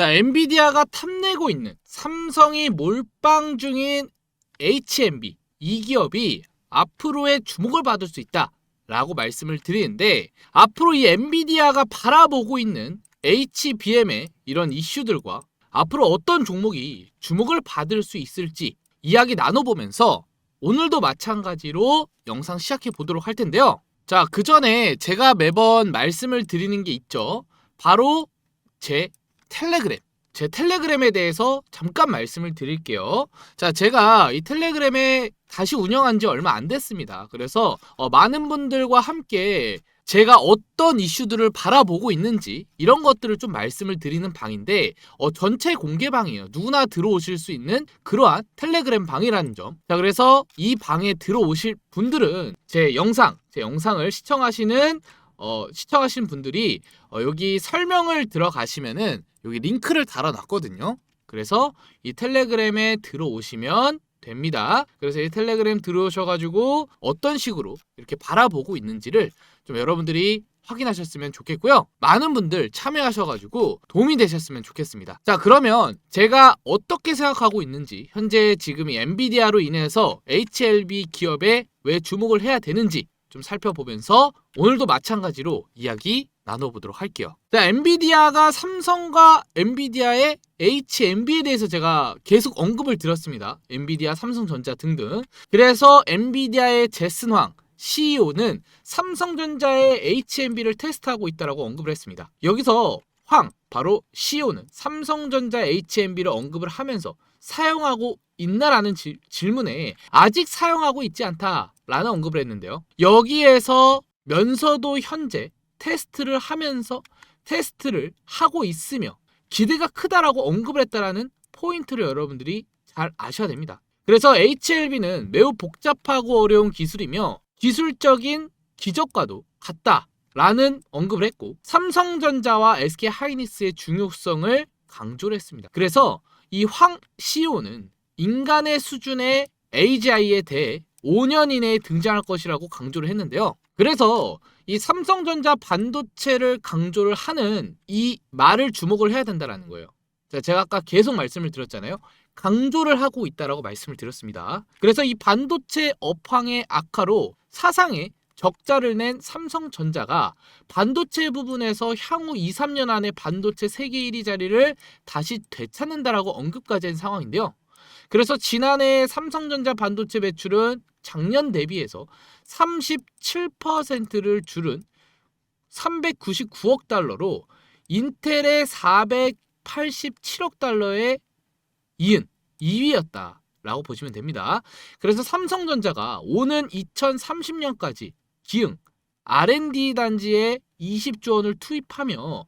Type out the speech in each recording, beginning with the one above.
자, 엔비디아가 탐내고 있는 삼성이 몰빵 중인 HMB 이 기업이 앞으로의 주목을 받을 수 있다. 라고 말씀을 드리는데 앞으로 이 엔비디아가 바라보고 있는 HBM의 이런 이슈들과 앞으로 어떤 종목이 주목을 받을 수 있을지 이야기 나눠보면서 오늘도 마찬가지로 영상 시작해 보도록 할 텐데요. 자, 그 전에 제가 매번 말씀을 드리는 게 있죠. 바로 제 텔레그램. 제 텔레그램에 대해서 잠깐 말씀을 드릴게요. 자, 제가 이 텔레그램에 다시 운영한 지 얼마 안 됐습니다. 그래서 어, 많은 분들과 함께 제가 어떤 이슈들을 바라보고 있는지 이런 것들을 좀 말씀을 드리는 방인데 어, 전체 공개방이에요. 누구나 들어오실 수 있는 그러한 텔레그램 방이라는 점. 자, 그래서 이 방에 들어오실 분들은 제 영상, 제 영상을 시청하시는 어, 시청하신 분들이 어, 여기 설명을 들어가시면은 여기 링크를 달아놨거든요. 그래서 이 텔레그램에 들어오시면 됩니다. 그래서 이 텔레그램 들어오셔가지고 어떤 식으로 이렇게 바라보고 있는지를 좀 여러분들이 확인하셨으면 좋겠고요. 많은 분들 참여하셔가지고 도움이 되셨으면 좋겠습니다. 자, 그러면 제가 어떻게 생각하고 있는지, 현재 지금 이 엔비디아로 인해서 HLB 기업에 왜 주목을 해야 되는지 좀 살펴보면서 오늘도 마찬가지로 이야기 나눠보도록 할게요. 자, 엔비디아가 삼성과 엔비디아의 HMB에 대해서 제가 계속 언급을 드렸습니다. 엔비디아, 삼성전자 등등. 그래서 엔비디아의 제슨황 CEO는 삼성전자의 HMB를 테스트하고 있다라고 언급을 했습니다. 여기서 황 바로 CEO는 삼성전자 HMB를 언급을 하면서 사용하고 있나라는 지- 질문에 아직 사용하고 있지 않다라는 언급을 했는데요. 여기에서 면서도 현재 테스트를 하면서 테스트를 하고 있으며 기대가 크다라고 언급을 했다라는 포인트를 여러분들이 잘 아셔야 됩니다. 그래서 HLB는 매우 복잡하고 어려운 기술이며 기술적인 기적과도 같다라는 언급을 했고 삼성전자와 SK 하이닉스의 중요성을 강조를 했습니다. 그래서 이 황 CEO는 인간의 수준의 AGI에 대해 5년 이내에 등장할 것이라고 강조를 했는데요. 그래서 이 삼성전자 반도체를 강조를 하는 이 말을 주목을 해야 된다라는 거예요. 자, 제가 아까 계속 말씀을 드렸잖아요. 강조를 하고 있다라고 말씀을 드렸습니다. 그래서 이 반도체 업황의 악화로 사상에 적자를 낸 삼성전자가 반도체 부분에서 향후 2, 3년 안에 반도체 세계 1위 자리를 다시 되찾는다라고 언급까지 한 상황인데요. 그래서 지난해 삼성전자 반도체 매출은 작년 대비해서 37%를 줄은 399억 달러로 인텔의 487억 달러에 이은 2위였다라고 보시면 됩니다. 그래서 삼성전자가 오는 2030년까지 기흥 R&D 단지에 20조 원을 투입하며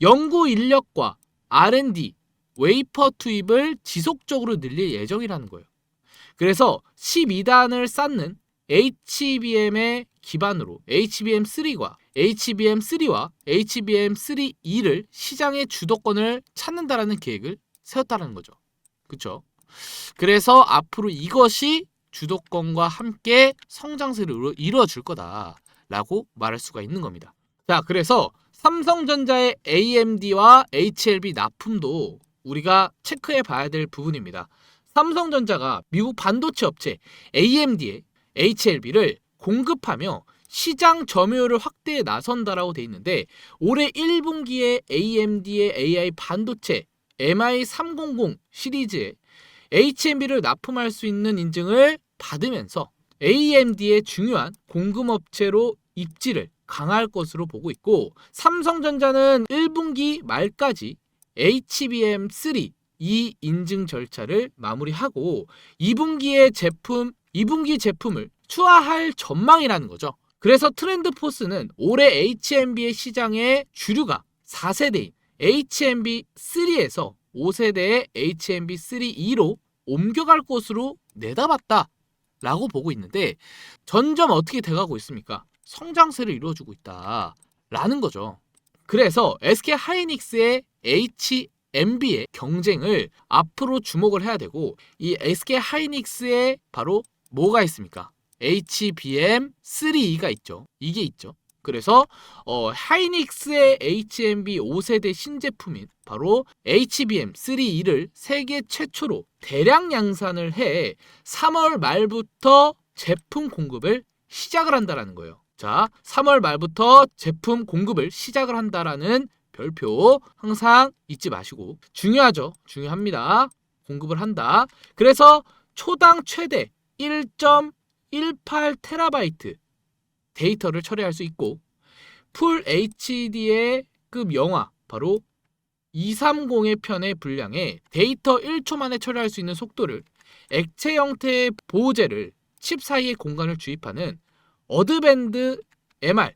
연구 인력과 R&D 웨이퍼 투입을 지속적으로 늘릴 예정이라는 거예요. 그래서 12단을 쌓는 HBM의 기반으로 HBM3과 HBM3와 HBM3E를 시장의 주도권을 찾는다라는 계획을 세웠다는 거죠. 그렇죠? 그래서 앞으로 이것이 주도권과 함께 성장세를 이루- 이루어줄 거다라고 말할 수가 있는 겁니다. 자, 그래서 삼성전자의 AMD와 HLB 납품도 우리가 체크해 봐야 될 부분입니다. 삼성전자가 미국 반도체 업체 AMD에 HLB를 공급하며 시장 점유율을 확대에 나선다라고 돼 있는데 올해 1분기에 AMD의 AI 반도체 MI300 시리즈에 HMB를 납품할 수 있는 인증을 받으면서 AMD의 중요한 공급업체로 입지를 강화할 것으로 보고 있고 삼성전자는 1분기 말까지 HBM3 이 인증 절차를 마무리하고 2분기의 제품 2분기 제품을 추하할 전망이라는 거죠. 그래서 트렌드 포스는 올해 HMB의 시장의 주류가 4세대인 HMB3에서 5세대의 HMB3E로 옮겨갈 것으로 내다봤다. 라고 보고 있는데 점점 어떻게 돼가고 있습니까? 성장세를 이루어주고 있다. 라는 거죠. 그래서 SK 하이닉스의 HMB의 경쟁을 앞으로 주목을 해야 되고 이 SK 하이닉스에 바로 뭐가 있습니까? HBM3E가 있죠. 이게 있죠. 그래서 어, 하이닉스의 HMB 5세대 신제품인 바로 HBM3E를 세계 최초로 대량 양산을 해 3월 말부터 제품 공급을 시작을 한다라는 거예요. 자, 3월 말부터 제품 공급을 시작을 한다라는 별표 항상 잊지 마시고 중요하죠. 중요합니다. 공급을 한다. 그래서 초당 최대 1.18 테라바이트 데이터를 처리할 수 있고 풀 HD의 급 영화 바로 230의 편의 분량에 데이터 1초 만에 처리할 수 있는 속도를 액체 형태의 보호제를 칩 사이에 공간을 주입하는 어드밴드 MR,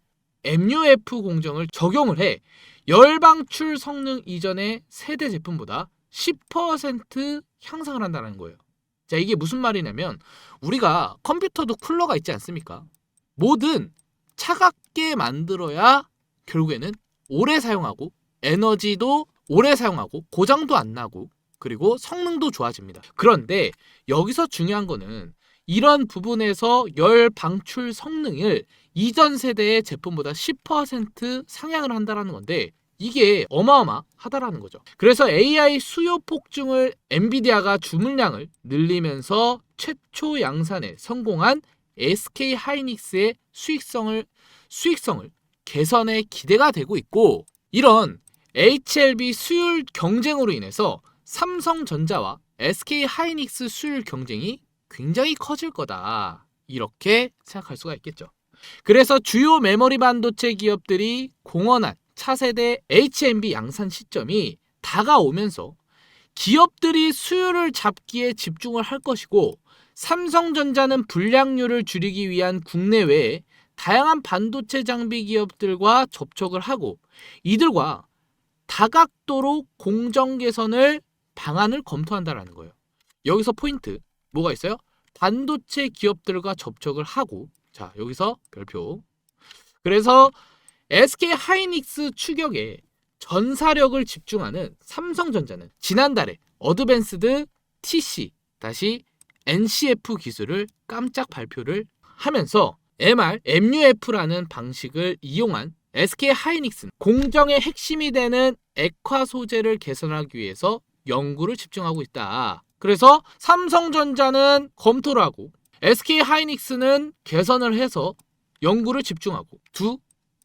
MUF 공정을 적용을 해 열방출 성능 이전의 세대 제품보다 10% 향상을 한다는 거예요. 자, 이게 무슨 말이냐면 우리가 컴퓨터도 쿨러가 있지 않습니까? 뭐든 차갑게 만들어야 결국에는 오래 사용하고 에너지도 오래 사용하고 고장도 안 나고 그리고 성능도 좋아집니다. 그런데 여기서 중요한 거는 이런 부분에서 열 방출 성능을 이전 세대의 제품보다 10% 상향을 한다라는 건데 이게 어마어마하다라는 거죠. 그래서 AI 수요 폭증을 엔비디아가 주문량을 늘리면서 최초 양산에 성공한 SK 하이닉스의 수익성을 수익성을 개선에 기대가 되고 있고 이런 HLB 수율 경쟁으로 인해서 삼성전자와 SK 하이닉스 수율 경쟁이 굉장히 커질 거다. 이렇게 생각할 수가 있겠죠. 그래서 주요 메모리 반도체 기업들이 공언한 차세대 HMB 양산 시점이 다가오면서 기업들이 수요를 잡기에 집중을 할 것이고 삼성전자는 불량률을 줄이기 위한 국내외에 다양한 반도체 장비 기업들과 접촉을 하고 이들과 다각도로 공정 개선을 방안을 검토한다라는 거예요. 여기서 포인트 뭐가 있어요? 반도체 기업들과 접촉을 하고 자 여기서 별표 그래서 SK 하이닉스 추격에 전사력을 집중하는 삼성전자는 지난달에 어드밴스드 TC 다시 NCF 기술을 깜짝 발표를 하면서 MR, MUF라는 방식을 이용한 SK 하이닉스는 공정의 핵심이 되는 액화 소재를 개선하기 위해서 연구를 집중하고 있다. 그래서 삼성전자는 검토를 하고 SK 하이닉스는 개선을 해서 연구를 집중하고 두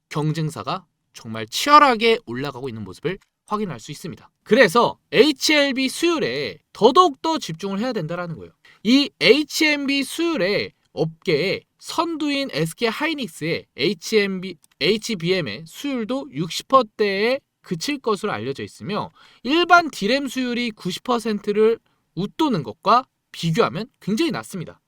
경쟁사가 정말 치열하게 올라가고 있는 모습을 확인할 수 있습니다. 그래서 HLB 수율에 더더욱더 집중을 해야 된다는 거예요. 이 HMB 수율의 업계에 선두인 SK 하이닉스의 HMB, HBM의 수율도 60%대에 그칠 것으로 알려져 있으며 일반 디램 수율이 90%를 웃도는 것과 비교하면 굉장히 낮습니다.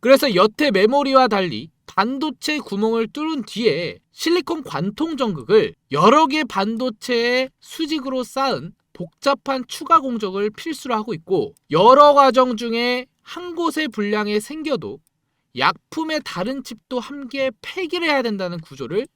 그래서 여태 메모리와 달리 반도체 구멍을 뚫은 뒤에 실리콘 관통 전극을 여러 개 반도체의 수직으로 쌓은 복잡한 추가 공정을 필수로 하고 있고 여러 과정 중에 한 곳에 불량이 생겨도 약품의 다른 칩도 함께 폐기를 해야 된다는 구조를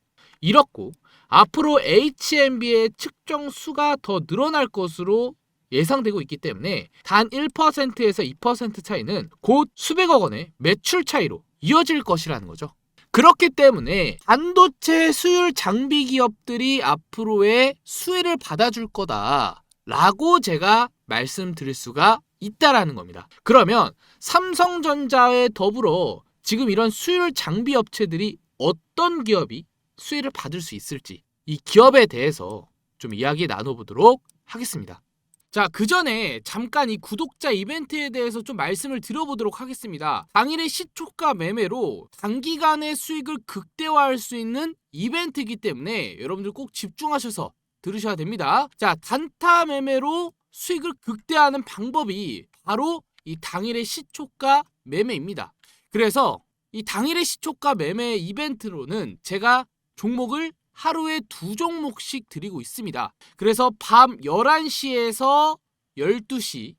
잃었고 앞으로 HMB의 측정 수가 더 늘어날 것으로 예상되고 있기 때문에 단 1%에서 2% 차이는 곧 수백억 원의 매출 차이로 이어질 것이라는 거죠. 그렇기 때문에 반도체 수율 장비 기업들이 앞으로의 수혜를 받아줄 거다라고 제가 말씀드릴 수가 있다라는 겁니다. 그러면 삼성전자에 더불어 지금 이런 수율 장비 업체들이 어떤 기업이 수혜를 받을 수 있을지 이 기업에 대해서 좀 이야기 나눠보도록 하겠습니다. 자, 그 전에 잠깐 이 구독자 이벤트에 대해서 좀 말씀을 드려보도록 하겠습니다. 당일의 시초가 매매로 단기간의 수익을 극대화할 수 있는 이벤트이기 때문에 여러분들 꼭 집중하셔서 들으셔야 됩니다. 자, 단타 매매로 수익을 극대화하는 방법이 바로 이 당일의 시초가 매매입니다. 그래서 이 당일의 시초가 매매 이벤트로는 제가 종목을 하루에 두 종목씩 드리고 있습니다. 그래서 밤 11시에서 12시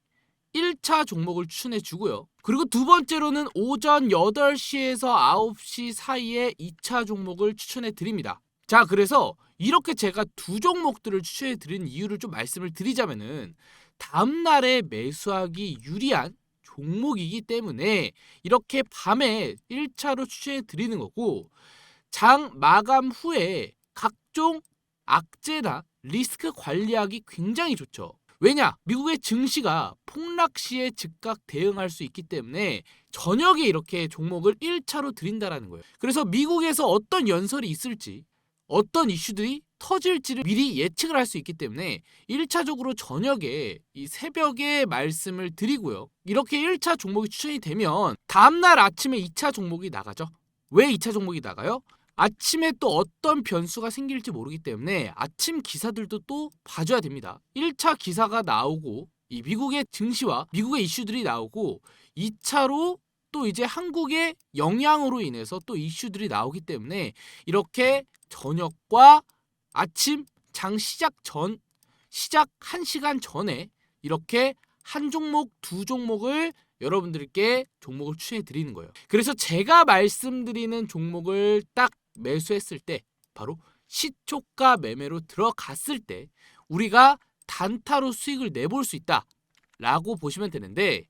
1차 종목을 추천해 주고요. 그리고 두 번째로는 오전 8시에서 9시 사이에 2차 종목을 추천해 드립니다. 자, 그래서 이렇게 제가 두 종목들을 추천해 드린 이유를 좀 말씀을 드리자면은 다음 날에 매수하기 유리한 종목이기 때문에 이렇게 밤에 1차로 추천해 드리는 거고 장 마감 후에 각종 악재나 리스크 관리하기 굉장히 좋죠. 왜냐? 미국의 증시가 폭락 시에 즉각 대응할 수 있기 때문에 저녁에 이렇게 종목을 1차로 드린다라는 거예요. 그래서 미국에서 어떤 연설이 있을지 어떤 이슈들이 터질지를 미리 예측을 할 수 있기 때문에 1차적으로 저녁에 이 새벽에 말씀을 드리고요. 이렇게 1차 종목이 추천이 되면 다음날 아침에 2차 종목이 나가죠. 왜 2차 종목이 나가요? 아침에 또 어떤 변수가 생길지 모르기 때문에 아침 기사들도 또 봐줘야 됩니다. 1차 기사가 나오고 이 미국의 증시와 미국의 이슈들이 나오고 2차로 또 이제 한국의 영향으로 인해서 또 이슈들이 나오기 때문에 이렇게 저녁과 아침 장 시작 전 시작 1시간 전에 이렇게 한 종목 두 종목을 여러분들께 종목을 추천해 드리는 거예요. 그래서 제가 말씀드리는 종목을 딱 매수했을 때 바로 시초가 매매로 들어갔을 때 우리가 단타로 수익을 내볼 수 있다 라고 보시면 되는데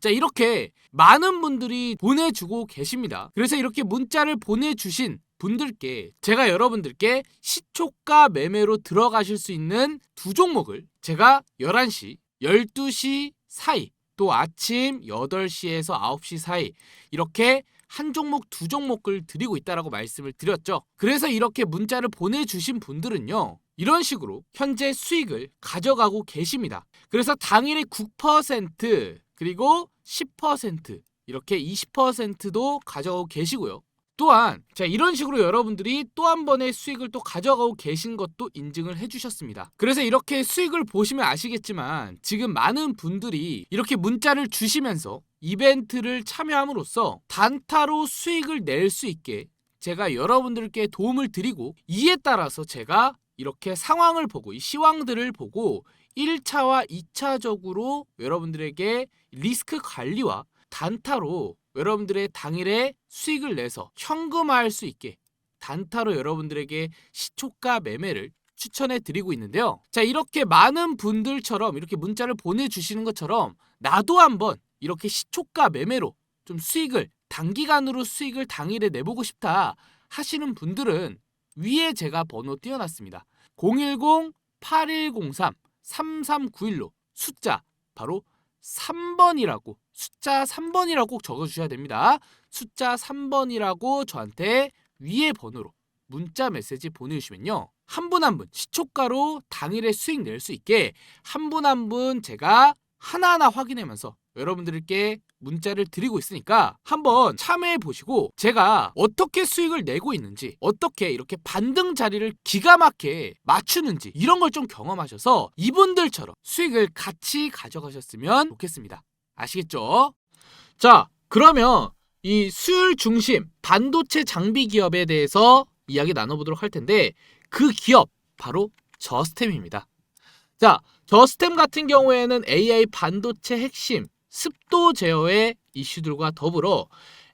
자 이렇게 많은 분들이 보내주고 계십니다. 그래서 이렇게 문자를 보내주신 분들께 제가 여러분들께 시초가 매매로 들어가실 수 있는 두 종목을 제가 11시, 12시 사이 또 아침 8시에서 9시 사이 이렇게 한 종목 두 종목을 드리고 있다라고 말씀을 드렸죠. 그래서 이렇게 문자를 보내주신 분들은요. 이런 식으로 현재 수익을 가져가고 계십니다. 그래서 당일에 9% 그리고 10% 이렇게 20%도 가져가고 계시고요. 또한 자 이런 식으로 여러분들이 또 한 번의 수익을 또 가져가고 계신 것도 인증을 해주셨습니다. 그래서 이렇게 수익을 보시면 아시겠지만 지금 많은 분들이 이렇게 문자를 주시면서 이벤트를 참여함으로써 단타로 수익을 낼 수 있게 제가 여러분들께 도움을 드리고 이에 따라서 제가 이렇게 상황을 보고 이 시황들을 보고 1차와 2차적으로 여러분들에게 리스크 관리와 단타로 여러분들의 당일에 수익을 내서 현금화할 수 있게 단타로 여러분들에게 시초가 매매를 추천해 드리고 있는데요. 자, 이렇게 많은 분들처럼 이렇게 문자를 보내주시는 것처럼 나도 한번 이렇게 시초가 매매로 좀 수익을 단기간으로 수익을 당일에 내보고 싶다 하시는 분들은 위에 제가 번호 띄워놨습니다. 010-8103-3391로 숫자 바로 3번이라고 숫자 3번이라고 꼭 적어주셔야 됩니다. 숫자 3번이라고 저한테 위에 번호로 문자 메시지 보내주시면요. 한 분 한분 시초가로 당일에 수익 낼 수 있게 한 분 한 분 제가 하나하나 확인하면서 여러분들께 문자를 드리고 있으니까 한번 참여해 보시고 제가 어떻게 수익을 내고 있는지 어떻게 이렇게 반등 자리를 기가 막히게 맞추는지 이런 걸 좀 경험하셔서 이분들처럼 수익을 같이 가져가셨으면 좋겠습니다. 아시겠죠? 자, 그러면 이 수율 중심 반도체 장비 기업에 대해서 이야기 나눠보도록 할 텐데 그 기업 바로 저스템입니다. 자, 저스템 같은 경우에는 AI 반도체 핵심 습도 제어의 이슈들과 더불어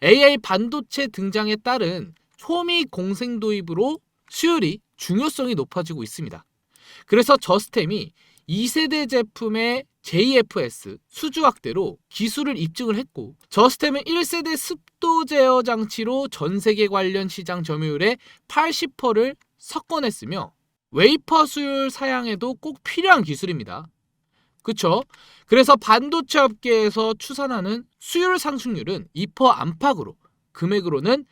AI 반도체 등장에 따른 초미 공생 도입으로 수율이 중요성이 높아지고 있습니다. 그래서 저스템이 2세대 제품의 JFS 수주 확대로 기술을 입증을 했고 저스템은 1세대 습도 제어 장치로 전 세계 관련 시장 점유율의 80%를 석권했으며 웨이퍼 수율 사양에도 꼭 필요한 기술입니다. 그쵸? 그래서 반도체 업계에서 추산하는 수율 상승률은 2% 안팎으로 금액으로는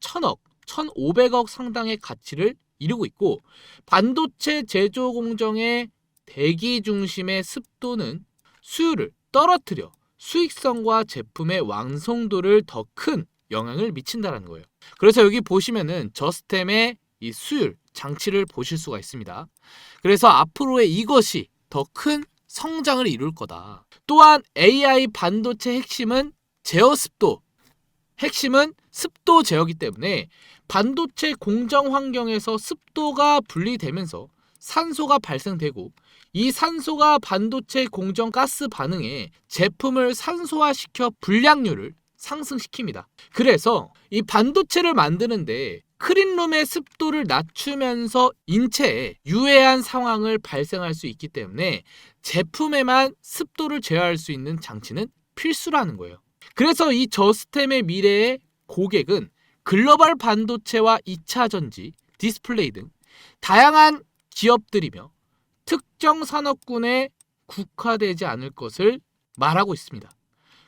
1000억, 1500억 상당의 가치를 이루고 있고 반도체 제조 공정의 대기 중심의 습도는 수율을 떨어뜨려 수익성과 제품의 완성도를 더 큰 영향을 미친다는 거예요. 그래서 여기 보시면은 저스템의 이 수율 장치를 보실 수가 있습니다. 그래서 앞으로의 이것이 더 큰 성장을 이룰 거다. 또한 AI 반도체 핵심은 제어 습도. 핵심은 습도 제어기 때문에 반도체 공정 환경에서 습도가 분리되면서 산소가 발생되고 이 산소가 반도체 공정 가스 반응에 제품을 산소화시켜 불량률을 상승시킵니다. 그래서 이 반도체를 만드는데 크린룸의 습도를 낮추면서 인체에 유해한 상황을 발생할 수 있기 때문에 제품에만 습도를 제어할 수 있는 장치는 필수라는 거예요. 그래서 이 저스템의 미래의 고객은 글로벌 반도체와 2차 전지, 디스플레이 등 다양한 기업들이며 특정 산업군에 국화되지 않을 것을 말하고 있습니다.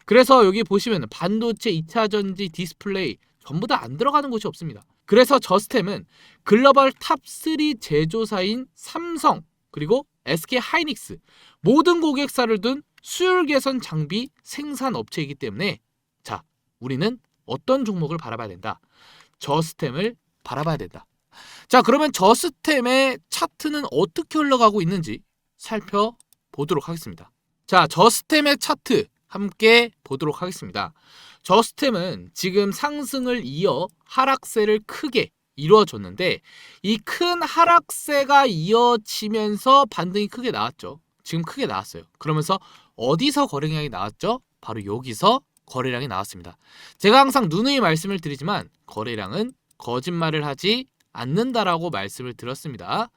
그래서 여기 보시면 반도체, 2차 전지, 디스플레이 전부 다 안 들어가는 곳이 없습니다. 그래서 저스템은 글로벌 탑3 제조사인 삼성 그리고 SK 하이닉스 모든 고객사를 둔 수율 개선 장비 생산 업체이기 때문에 자 우리는 어떤 종목을 바라봐야 된다. 저스템을 바라봐야 된다. 자 그러면 저스템의 차트는 어떻게 흘러가고 있는지 살펴보도록 하겠습니다. 자 저스템의 차트 함께 보도록 하겠습니다. 저스템은 지금 상승을 이어 하락세를 크게 이루어졌는데 이 큰 하락세가 이어지면서 반등이 크게 나왔죠. 지금 크게 나왔어요. 그러면서 어디서 거래량이 나왔죠? 바로 여기서 거래량이 나왔습니다. 제가 항상 누누이 말씀을 드리지만 거래량은 거짓말을 하지 않는다라고 말씀을 드렸습니다.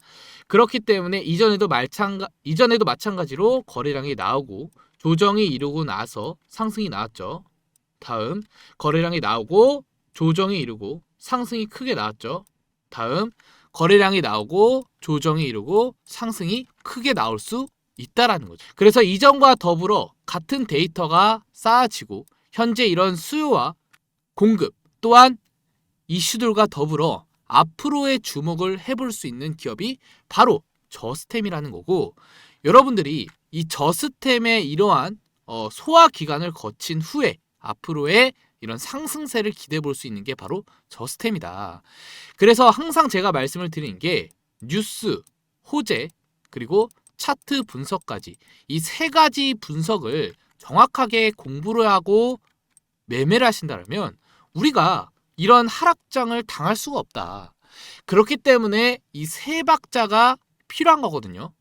그렇기 때문에 이전에도 마찬가 이전에도 마찬가지로 거래량이 나오고 조정이 이루고 나서 상승이 나왔죠. 다음 거래량이 나오고 조정이 이루고 상승이 크게 나왔죠. 다음 거래량이 나오고 조정이 이루고 상승이 크게 나올 수 있다라는 거죠. 그래서 이전과 더불어 같은 데이터가 쌓아지고 현재 이런 수요와 공급 또한 이슈들과 더불어 앞으로의 주목을 해볼 수 있는 기업이 바로 저스템이라는 거고 여러분들이 이 저스템의 이러한 어, 소화 기간을 거친 후에 앞으로의 이런 상승세를 기대해 볼 수 있는 게 바로 저스템이다. 그래서 항상 제가 말씀을 드리는 게 뉴스, 호재, 그리고 차트 분석까지 이 세 가지 분석을 정확하게 공부를 하고 매매를 하신다면 우리가 이런 하락장을 당할 수가 없다. 그렇기 때문에 이 세 박자가 필요한 거거든요.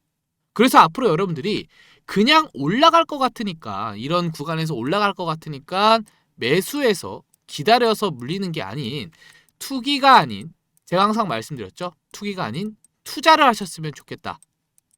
그래서 앞으로 여러분들이 그냥 올라갈 것 같으니까 이런 구간에서 올라갈 것 같으니까 매수해서 기다려서 물리는 게 아닌 투기가 아닌 제가 항상 말씀드렸죠. 투기가 아닌 투자를 하셨으면 좋겠다.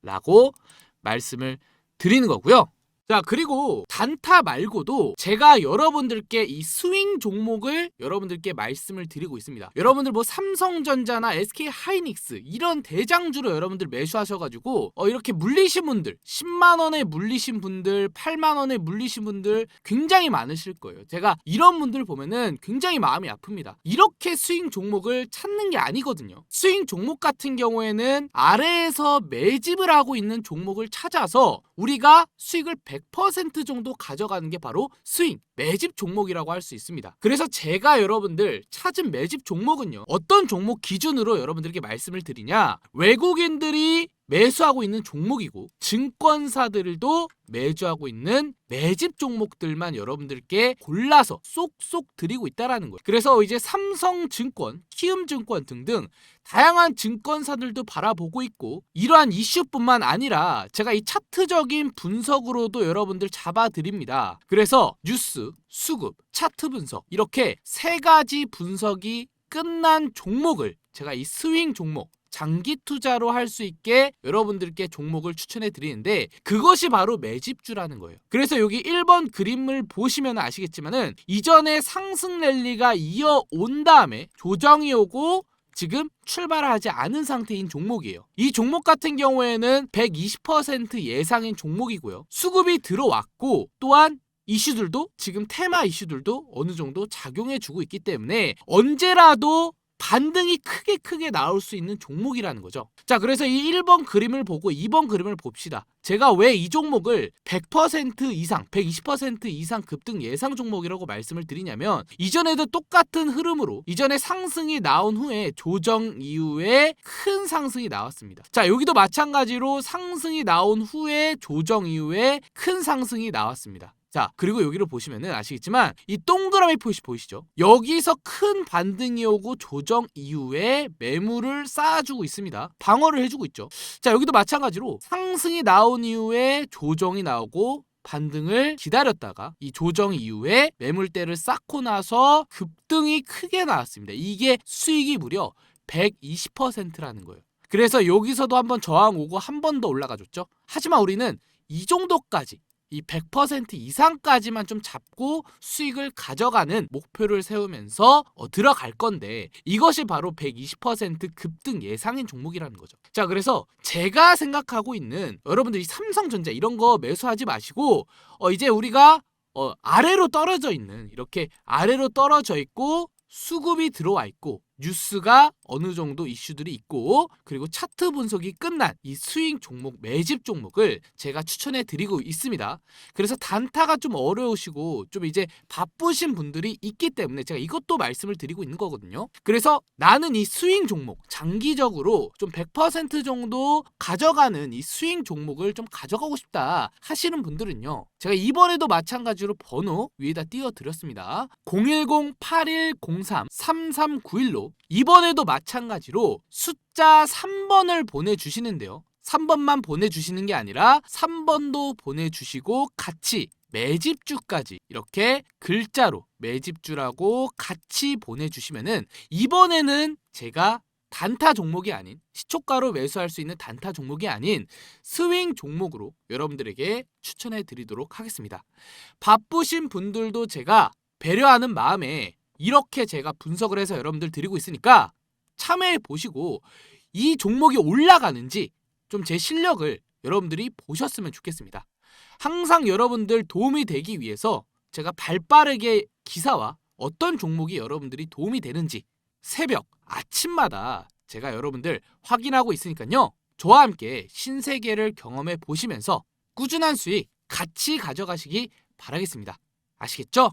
라고 말씀을 드리는 거고요. 자, 그리고 단타 말고도 제가 여러분들께 이 스윙 종목을 여러분들께 말씀을 드리고 있습니다. 여러분들 뭐 삼성전자나 SK 하이닉스 이런 대장주로 여러분들 매수하셔가지고 어, 이렇게 물리신 분들 10만 원에 물리신 분들 8만 원에 물리신 분들 굉장히 많으실 거예요. 제가 이런 분들 보면은 굉장히 마음이 아픕니다. 이렇게 스윙 종목을 찾는 게 아니거든요. 스윙 종목 같은 경우에는 아래에서 매집을 하고 있는 종목을 찾아서 우리가 수익을 100% 정도 가져가는 게 바로 스윙, 매집 종목이라고 할 수 있습니다. 그래서 제가 여러분들 찾은 매집 종목은요. 어떤 종목 기준으로 여러분들께 말씀을 드리냐? 외국인들이 매수하고 있는 종목이고 증권사들도 매주하고 있는 매집 종목들만 여러분들께 골라서 쏙쏙 드리고 있다라는 거예요. 그래서 이제 삼성증권, 키움증권 등등 다양한 증권사들도 바라보고 있고 이러한 이슈뿐만 아니라 제가 이 차트적인 분석으로도 여러분들 잡아드립니다. 그래서 뉴스, 수급, 차트 분석 이렇게 세 가지 분석이 끝난 종목을 제가 이 스윙 종목 장기 투자로 할 수 있게 여러분들께 종목을 추천해 드리는데 그것이 바로 매집주라는 거예요. 그래서 여기 1번 그림을 보시면 아시겠지만은 이전에 상승 랠리가 이어온 다음에 조정이 오고 지금 출발하지 않은 상태인 종목이에요. 이 종목 같은 경우에는 120% 예상인 종목이고요. 수급이 들어왔고 또한 이슈들도 지금 테마 이슈들도 어느 정도 작용해 주고 있기 때문에 언제라도 반등이 크게 크게 나올 수 있는 종목이라는 거죠. 자, 그래서 이 1번 그림을 보고 2번 그림을 봅시다. 제가 왜 이 종목을 100% 이상, 120% 이상 급등 예상 종목이라고 말씀을 드리냐면 이전에도 똑같은 흐름으로 이전에 상승이 나온 후에 조정 이후에 큰 상승이 나왔습니다. 자, 여기도 마찬가지로 상승이 나온 후에 조정 이후에 큰 상승이 나왔습니다. 자, 그리고 여기를 보시면은 아시겠지만 이 동그라미 표시 보이시죠? 여기서 큰 반등이 오고 조정 이후에 매물을 쌓아주고 있습니다. 방어를 해주고 있죠. 자, 여기도 마찬가지로 상승이 나온 이후에 조정이 나오고 반등을 기다렸다가 이 조정 이후에 매물대를 쌓고 나서 급등이 크게 나왔습니다. 이게 수익이 무려 120%라는 거예요. 그래서 여기서도 한번 저항 오고 한 번 더 올라가 줬죠. 하지만 우리는 이 정도까지 이 100% 이상까지만 좀 잡고 수익을 가져가는 목표를 세우면서 어, 들어갈 건데 이것이 바로 120% 급등 예상인 종목이라는 거죠. 자, 그래서 제가 생각하고 있는 여러분들 이 삼성전자 이런 거 매수하지 마시고 어, 이제 우리가 어, 아래로 떨어져 있는 이렇게 아래로 떨어져 있고 수급이 들어와 있고 뉴스가 어느 정도 이슈들이 있고 그리고 차트 분석이 끝난 이 스윙 종목 매집 종목을 제가 추천해 드리고 있습니다. 그래서 단타가 좀 어려우시고 좀 이제 바쁘신 분들이 있기 때문에 제가 이것도 말씀을 드리고 있는 거거든요. 그래서 나는 이 스윙 종목 장기적으로 좀 100% 정도 가져가는 이 스윙 종목을 좀 가져가고 싶다 하시는 분들은요. 제가 이번에도 마찬가지로 번호 위에다 띄워 드렸습니다. 010-8103-3391로 이번에도 마찬가지로 숫자 3번을 보내주시는데요. 3번만 보내주시는 게 아니라 3번도 보내주시고 같이 매집주까지 이렇게 글자로 매집주라고 같이 보내주시면은 이번에는 제가 단타 종목이 아닌 시초가로 매수할 수 있는 단타 종목이 아닌 스윙 종목으로 여러분들에게 추천해 드리도록 하겠습니다. 바쁘신 분들도 제가 배려하는 마음에 이렇게 제가 분석을 해서 여러분들 드리고 있으니까 참여해 보시고 이 종목이 올라가는지 좀 제 실력을 여러분들이 보셨으면 좋겠습니다. 항상 여러분들 도움이 되기 위해서 제가 발빠르게 기사와 어떤 종목이 여러분들이 도움이 되는지 새벽 아침마다 제가 여러분들 확인하고 있으니까요. 저와 함께 신세계를 경험해 보시면서 꾸준한 수익 같이 가져가시기 바라겠습니다. 아시겠죠?